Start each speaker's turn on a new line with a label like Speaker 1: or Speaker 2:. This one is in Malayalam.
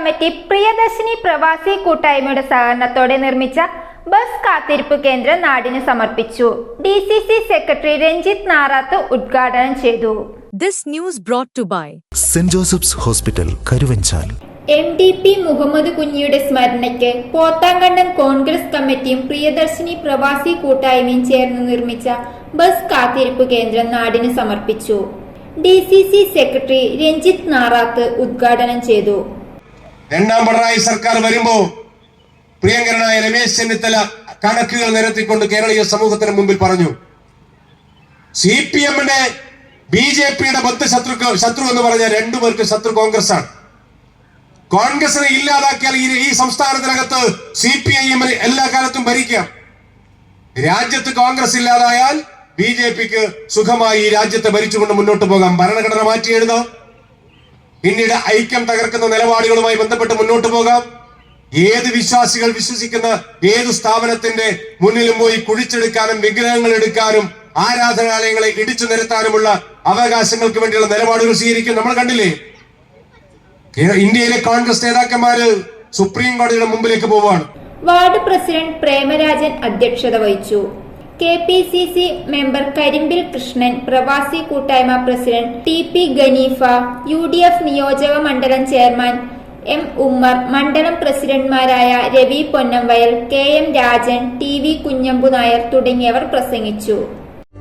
Speaker 1: കമ്മിറ്റി പ്രിയദർശിനി പ്രവാസി കൂട്ടായ്മയുടെ സഹകരണത്തോടെ നിർമ്മിച്ച ബസ് കാത്തിരിപ്പ് കേന്ദ്രം നാടിന് സമർപ്പിച്ചു. D C C secretary Ranjith Narath ഉദ്ഘാടനം ചെയ്തു.
Speaker 2: This news brought to by
Speaker 3: Saint Joseph's hospital Karuvanchal
Speaker 1: M D P Muhammad കുഞ്ഞിയുടെ സ്മരണയ്ക്ക് പോത്താങ്കണ്ടം കോൺഗ്രസ് കമ്മിറ്റിയും പ്രിയദർശിനി പ്രവാസി കൂട്ടായ്മയും ചേർന്ന് നിർമ്മിച്ച ബസ് കാത്തിരിപ്പ് കേന്ദ്രം നാടിന് സമർപ്പിച്ചു. D C C secretary Ranjith Narath ഉദ്ഘാടനം ചെയ്തു.
Speaker 4: രണ്ടാം പിണറായി സർക്കാർ വരുമ്പോ പ്രിയങ്കരനായ രമേശ് ചെന്നിത്തല കണക്കുകൾ നിരത്തിക്കൊണ്ട് കേരളീയ സമൂഹത്തിന് മുമ്പിൽ പറഞ്ഞു സി പി എമ്മിന്റെ ബി ജെ പിയുടെ ബദ്ധ ശത്രു ശത്രു എന്ന് പറഞ്ഞ രണ്ടു പേർക്ക് ശത്രു കോൺഗ്രസ് ആണ് കോൺഗ്രസിനെ ഇല്ലാതാക്കിയാൽ ഈ സംസ്ഥാനത്തിനകത്ത് സി പി ഐ എമ്മിന് എല്ലാ കാലത്തും ഭരിക്കാം. രാജ്യത്ത് കോൺഗ്രസ് ഇല്ലാതായാൽ ബി ജെ പിക്ക് സുഖമായി രാജ്യത്തെ ഭരിച്ചുകൊണ്ട് മുന്നോട്ട് പോകാം. ഭരണഘടന മാറ്റി എഴുതാം പിന്നീട് ഐക്യം തകർക്കുന്ന നിലപാടുകളുമായി ബന്ധപ്പെട്ട് മുന്നോട്ട് പോകാം. ഏത് വിശ്വാസികൾ വിശ്വസിക്കുന്ന ഏത് സ്ഥാപനത്തിന്റെ മുന്നിലും പോയി കുഴിച്ചെടുക്കാനും വിഗ്രഹങ്ങൾ എടുക്കാനും ആരാധനാലയങ്ങളെ ഇടിച്ചു നിരത്താനുമുള്ള അവകാശങ്ങൾക്ക് വേണ്ടിയുള്ള നിലപാടുകൾ സ്വീകരിക്കും. നമ്മൾ കണ്ടില്ലേ? ഇന്ത്യയിലെ കോൺഗ്രസ് നേതാക്കന്മാര് സുപ്രീം കോടതിയുടെ മുമ്പിലേക്ക് പോവാണ്
Speaker 1: വാർഡ് പ്രസിഡന്റ് പ്രേമരാജൻ അധ്യക്ഷത വഹിച്ചു. K P C C member Karimbil Krishnan പ്രവാസി കൂട്ടായ്മ president T P Haneefa U D F നിയോജക മണ്ഡലം ചെയർമാൻ എം ഉമ്മർ മണ്ഡലം പ്രസിഡന്റ്മാരായ Ravi Ponnamvayal K M Rajan T V Kunhambu Nair തുടങ്ങിയവർ പ്രസംഗിച്ചു.